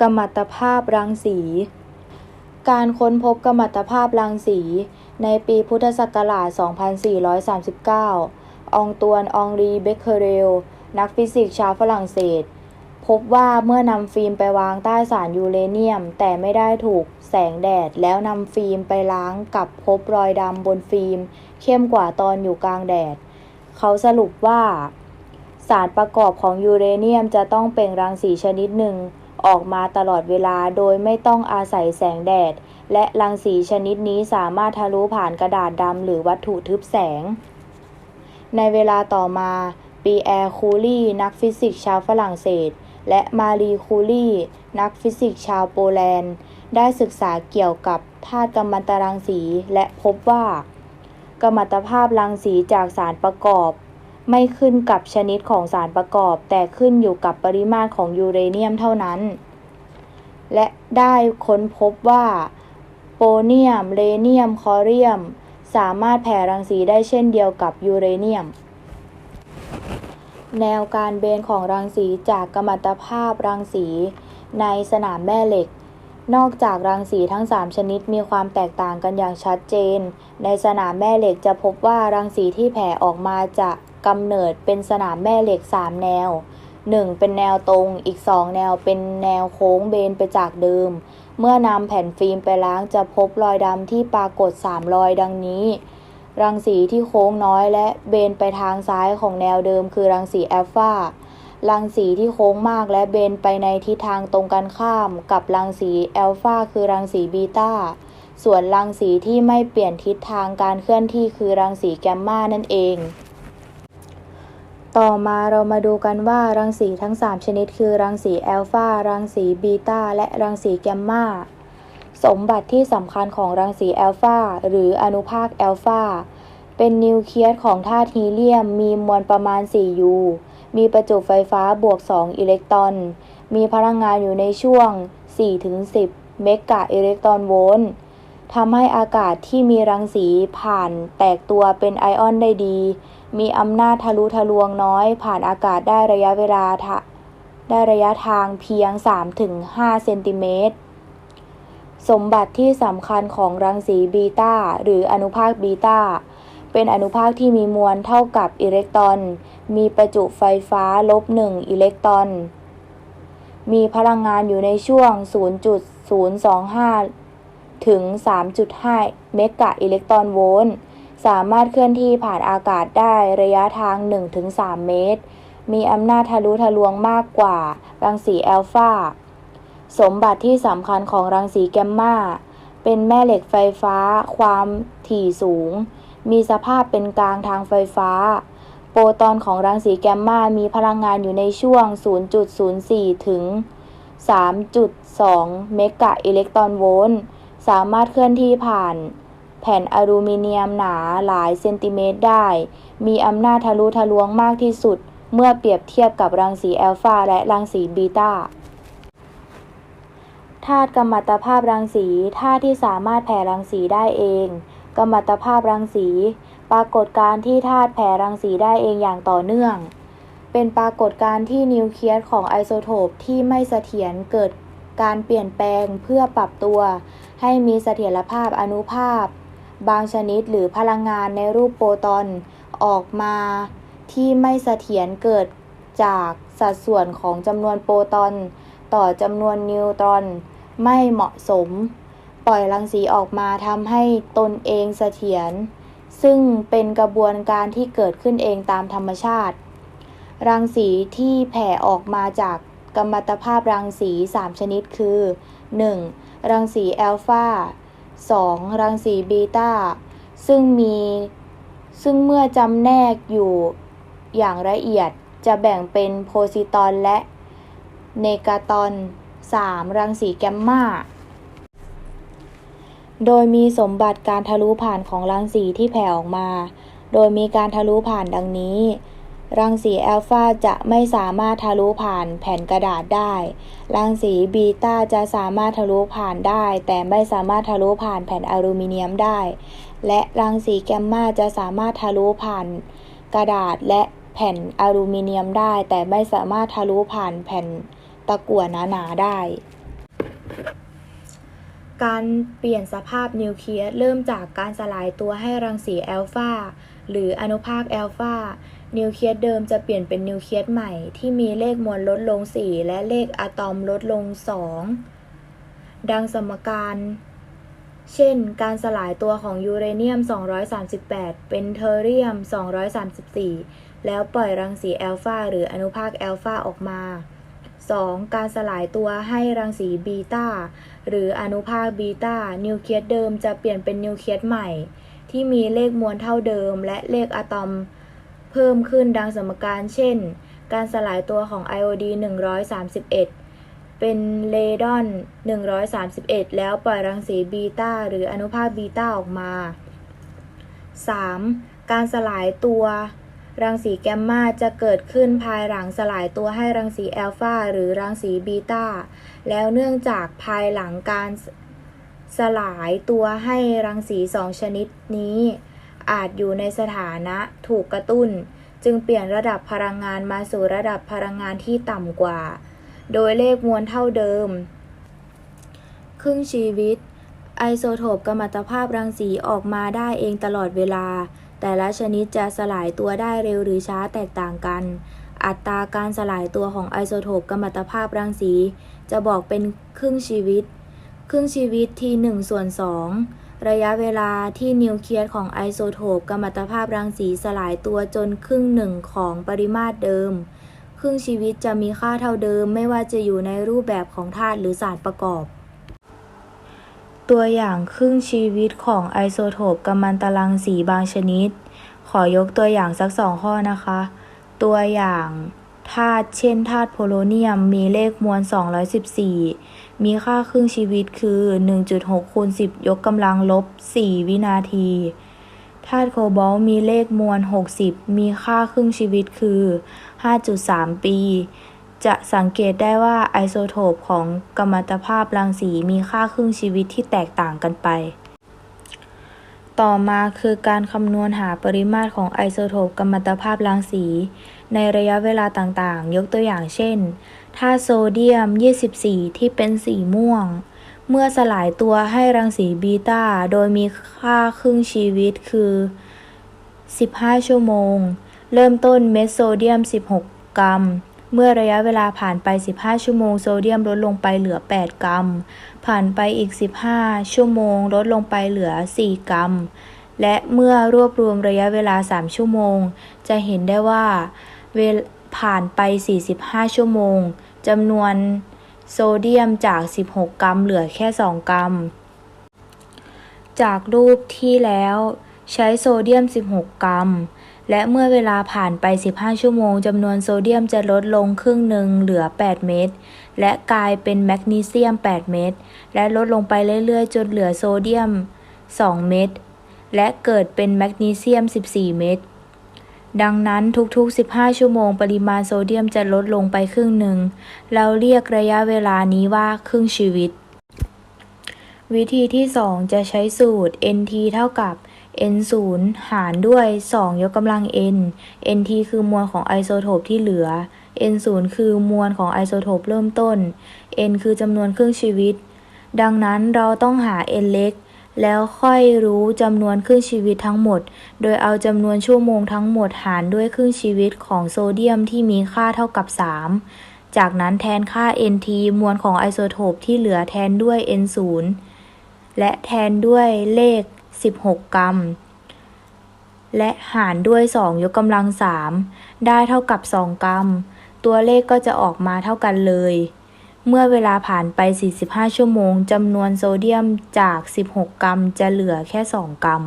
กัมมันตภาพรังสี การค้นพบกัมมันตภาพรังสี ในปีพุทธศักราช 2439 องตวนอองรี เบคเคเรล นักฟิสิกส์ชาวฝรั่งเศส พบว่าเมื่อนำฟิล์มไปวางใต้สารยูเรเนียม แต่ไม่ได้ถูกแสงแดด แล้วนำฟิล์มไปล้างกับพบรอยดำบนฟิล์ม เข้มกว่าตอนอยู่กลางแดด เขาสรุปว่าสารประกอบของยูเรเนียมจะต้องเปล่งรังสีชนิดหนึ่ง ออกมาตลอดเวลาโดยไม่ต้องอาศัยแสงแดด และรังสีชนิดนี้สามารถทะลุผ่านกระดาษดำหรือวัตถุทึบแสง ในเวลาต่อมาปีแอร์คูลีนักฟิสิกส์ชาวฝรั่งเศส และมารีคูลีนักฟิสิกส์ชาวโปแลนด์ ได้ศึกษาเกี่ยวกับธาตุกัมมันตรังสีและพบว่า กัมมันตภาพรังสีจากสารประกอบ ไม่ขึ้นกับชนิดของสารประกอบ แต่ขึ้นอยู่กับปริมาตรของยูเรเนียมเท่านั้น และได้ค้นพบว่า โปเนียมเลเนียม คอเรียม สามารถแผ่รังสีได้เช่นเดียวกับยูเรเนียม แนวการเบนของรังสีจากกัมมันตภาพรังสีในสนามแม่เหล็ก นอกจากรังสีทั้ง 3 ชนิดมีความแตกต่างกันอย่างชัดเจน ในสนามแม่เหล็กจะพบว่ารังสีที่แผ่ออกมาจะ กำเนิดเป็นสนามแม่เหล็ก 3 แนว 1. เป็นแนวตรงอีก 2 แนวเป็นแนวโค้งเบนไปจากเดิม เมื่อนำแผ่นฟิล์มไปล้างจะพบรอยดำที่ปรากฏ 3 รอยดังนี้ รังสีที่โค้งน้อยและเบนไปทางซ้ายของแนวเดิม คือรังสีแอลฟารังสีที่โค้งมากและเบนไปในทิศทางตรงกันข้าม กับรังสีแอลฟาคือรังสีบีตาส่วนรังสีที่ไม่เปลี่ยนทิศทางการเคลื่อนที่คือรังสีแกมมานั่นเอง ต่อมาเรามาดูกันว่ารังสีทั้ง 3 ชนิดคือรังสีแอลฟารังสีบีตาและรังสีแกมมาสมบัติที่สำคัญของรังสีแอลฟาหรืออนุภาคแอลฟาเป็นนิวเคลียสของธาตุฮีเลียม มีมวลประมาณ 4 ยูมีประจุไฟฟ้าบวก 2 อิเล็กตรอน มีพลังงานอยู่ในช่วง 4-10 เมกะอิเล็กตรอนโวลต์ ทำให้อากาศที่มีรังสีผ่านแตกตัวเป็นไอออนได้ดี มีอำนาจทะลุทะลวงน้อย ผ่านอากาศได้ระยะเวลาได้ระยะทางเพียง 3-5 เซนติเมตร สมบัติที่สำคัญของรังสีบีตาหรืออนุภาคบีตาเป็นอนุภาคที่มีมวลเท่ากับอิเล็กตรอน มีประจุไฟฟ้าลบ1อิเล็กตรอน มีพลังงานอยู่ในช่วง 0.025 ถึง 3.5 เมกะอิเล็กตรอนโวลต์ สามารถเคลื่อนที่ผ่านอากาศได้ระยะทาง 1-3 เมตร มีอำนาจทะลุทะลวงมากกว่า รังสีแอลฟา สมบัติที่สำคัญของรังสีแกมมา เป็นแม่เหล็กไฟฟ้า ความถี่สูง มีสภาพเป็นกลางทางไฟฟ้า โปรตอนของรังสีแกมมา มีพลังงานอยู่ในช่วง 0.04 ถึง 3.2 เมกะอิเล็กตรอนโวลต์ สามารถเคลื่อนที่ผ่าน แผ่นอลูมิเนียมหนาหลายเซนติเมตรได้ มีอำนาจทะลุทะลวงมากที่สุด เมื่อเปรียบเทียบกับรังสีแอลฟาและรังสีบีตาธาตุกัมมัตภาพรังสีธาตุที่สามารถแผ่รังสีได้เองกัมมัตภาพรังสี ปรากฏการที่ธาตุแผ่รังสีได้เองอย่างต่อเนื่อง เป็นปรากฏการที่นิวเคลียสของไอโซโทปที่ไม่เสถียรเกิด การเปลี่ยนแปลงเพื่อปรับตัว ให้มีเสถียรภาพอนุภาพ บางชนิดหรือพลังงานในรูปโปรตอนออกมาที่ไม่เสถียรเกิดจากสัดส่วนของจำนวนโปรตอน ต่อจำนวนนิวตรอนไม่เหมาะสม ปล่อยรังสีออกมาทำให้ตนเองเสถียรซึ่งเป็นกระบวนการที่เกิดขึ้นเองตามธรรมชาติ รังสีที่แผ่ออกมาจาก กัมมัตภาพรังสี 3 ชนิดคือ 1. รังสีแอลฟา 2. รังสีบีตาซึ่งมีซึ่งเมื่อจำแนกอยู่อย่างละเอียดจะแบ่งเป็นโพซิตอนและเนกาตอน 3. รังสีแกมมาโดยมีสมบัติการทะลุผ่านของรังสีที่แผ่ออกมา โดยมีการทะลุผ่านดังนี้ รังสีแอลฟาจะไม่สามารถทะลุผ่านแผ่นกระดาษได้ รังสีบีตาจะสามารถทะลุผ่านได้ แต่ไม่สามารถทะลุผ่านแผ่นอลูมิเนียมได้ และรังสีแกมมาจะสามารถทะลุผ่านกระดาษและแผ่นอลูมิเนียมได้ แต่ไม่สามารถทะลุผ่านแผ่นตะกั่วหนาๆได้ การเปลี่ยนสภาพนิวเคลียสเริ่มจากการสลายตัวให้รังสีแอลฟาหรืออนุภาคแอลฟา นิวเคลียสเดิมจะเปลี่ยนเป็นนิวเคลียสใหม่ที่มีเลขมวลลดลง 4 และเลขอะตอมลดลง 2 ดังสมการ เช่น การสลายตัวของยูเรเนียม 238 เป็นเทอร์เรียม 234 แล้วปล่อยรังสีแอลฟาหรืออนุภาคแอลฟาออกมา 2. การสลายตัวให้รังสีบีตาหรืออนุภาคบีตานิวเคลียสเดิมจะเปลี่ยนเป็นนิวเคลียสใหม่ ที่มีเลขมวลเท่าเดิมและเลขอะตอม เพิ่มขึ้นดังสมการ เช่น การสลายตัวของไอโอดี131 เป็นเลดอน 131 แล้วปล่อยรังสีบีตาหรืออนุภาคบีตาออกมา 3. การสลายตัวรังสีแกมมาจะเกิดขึ้นภายหลังสลายตัวให้รังสีแอลฟาหรือรังสีบีตาแล้วเนื่องจากภายหลังการสลายตัวให้รังสีสองชนิดนี้ อาจอยู่ในสถานะถูกกระตุ้น จึงเปลี่ยนระดับพลังงานมาสู่ระดับพลังงานที่ต่ำกว่า โดยเลขมวลเท่าเดิม ครึ่งชีวิต ไอโซโทปกัมมันตภาพรังสีออกมาได้เองตลอดเวลา แต่ละชนิดจะสลายตัวได้เร็วหรือช้าแตกต่างกัน อัตราการสลายตัวของไอโซโทปกัมมันตภาพรังสี จะบอกเป็นครึ่งชีวิต ครึ่งชีวิตที่1ส่วน2 ระยะเวลาที่นิวเคลียสของไอโซโทปกัมมันตภาพรังสีสลายตัวจนครึ่งหนึ่งของปริมาตรเดิม ครึ่งชีวิตจะมีค่าเท่าเดิมไม่ว่าจะอยู่ในรูปแบบของธาตุหรือสารประกอบ ตัวอย่างครึ่งชีวิตของไอโซโทปกัมมันตรังสีบางชนิด ขอยกตัวอย่างสักสองข้อนะคะ ตัวอย่างธาตุเช่นธาตุโพโลเนียมมีเลขมวล 214 มีค่าครึ่งชีวิตคือ 1.6คูณ10 ยกกำลังลบ 4 วินาที ธาตุโคบอลมีเลขมวล 60 มีค่าครึ่งชีวิตคือ 5.3 ปี จะสังเกตได้ว่าไอโซโทปของกัมมันตภาพรังสีมีค่าครึ่งชีวิตที่แตกต่างกันไป ต่อมาคือการคำนวณหาปริมาตรของไอโซโทปกัมมันตภาพรังสี ในระยะเวลาต่างๆ ยกตัวอย่างเช่น ถ้าโซเดียม 24 ที่เป็นสีม่วง เมื่อสลายตัวให้รังสีบีตาโดยมีค่าครึ่งชีวิตคือ 15 ชั่วโมง เริ่มต้นเม็ดโซเดียม 16 กรัม เมื่อระยะเวลาผ่านไป 15 ชั่วโมงโซเดียมลดลงไปเหลือ 8 กรัม ผ่านไปอีก 15 ชั่วโมงลดลงไปเหลือ 4 กรัม และเมื่อรวบรวมระยะเวลา 3 ชั่วโมง จะเห็นได้ว่าเวล ผ่านไป 45 ชั่วโมงจำนวนโซเดียมจาก 16 กรัมเหลือแค่ 2 กรัม จากรูปที่แล้วใช้โซเดียม 16 กรัม และเมื่อเวลาผ่านไป 15 ชั่วโมงจำนวนโซเดียมจะลดลงครึ่งหนึ่งเหลือ 8 เม็ด และกลายเป็นแมกนีเซียม 8 เม็ด และลดลงไปเรื่อยๆ จนเหลือโซเดียม 2 เม็ด และเกิดเป็นแมกนีเซียม 14 เม็ด ดังนั้นทุกๆ 15 ชั่วโมงปริมาณโซเดียมจะลดลงไปครึ่งหนึ่ง เราเรียกระยะเวลานี้ว่าครึ่งชีวิต วิธีที่ 2 จะใช้สูตร NT เท่ากับ N0 หารด้วย 2 ยกกำลัง N NT คือมวลของไอโซโทปที่เหลือ N0 คือมวลของไอโซโทปเริ่มต้น N คือจำนวนครึ่งชีวิต ดังนั้นเราต้องหา N เล็ก แล้วค่อยรู้จำนวนครึ่งชีวิตทั้งหมด โดยเอาจำนวนชั่วโมงทั้งหมดหารด้วยครึ่งชีวิตของโซเดียมที่มีค่าเท่ากับ 3 จากนั้นแทนค่า NT มวลของไอโซโทปที่เหลือแทนด้วย N0 และแทนด้วยเลข 16 กรัม และหารด้วย 2 ยกกำลัง 3 ได้เท่ากับ 2 กรัม ตัวเลขก็จะออกมาเท่ากันเลย เมื่อเวลาผ่านไป 45 ชั่วโมงจำนวนโซเดียมจาก 16 กรัมจะเหลือแค่ 2 กรัม